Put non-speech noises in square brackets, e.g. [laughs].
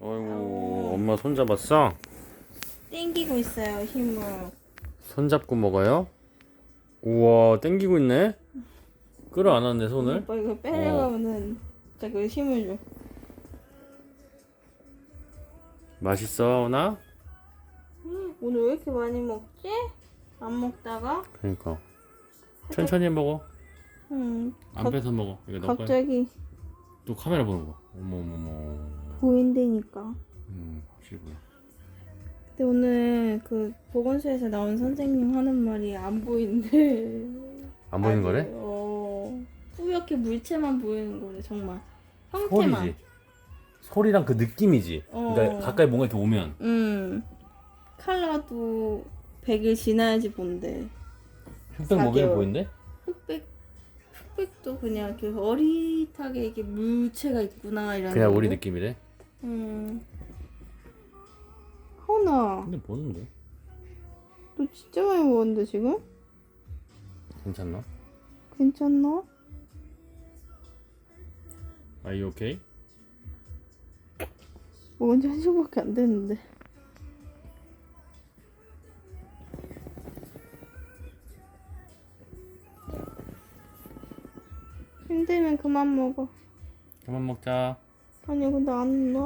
어이구 엄마 손 잡았어? 땡기고 있어요 힘을 손 잡고 먹어요? 우와 땡기고 있네? 끌어 안았네 손을? 오빠 이거 빼려가면은 진짜 그 힘을 줘 맛있어 나? 오늘 왜 이렇게 많이 먹지? 안 먹다가? 그러니까. 천천히 먹어. 음 안 갑- 뺏어 먹어. 이거 너 거야. 갑자기. 또 카메라 보는 거. 어머머머 보인다니까. 음 확실히. 보여 근데 오늘 그 보건소에서 나온 선생님 하는 말이 안 보이는데. [laughs] 안 보이는 아주, 거래? 어 뿌옇게 물체만 보이는 거래 정말. 형태만. 소리지. 소리랑 그 느낌이지. 어. 그러니까 가까이 뭔가 이렇게 오면. 음. 칼라도 100일 지나야지 본대. 흑백 사개월. 보인대? 흑백 흑백도 그냥 이렇게 어릿하게 이게 물체가 있구나 이런 그냥 우리? 느낌이래 음 하은아 근데 보는데 너 진짜 많이 먹었는데 지금? 괜찮나? 괜찮나? Are you okay? 먹은 지한 시간밖에 안 됐는데 힘들면 그만 먹어 그만 먹자 아니 근데 안 넣어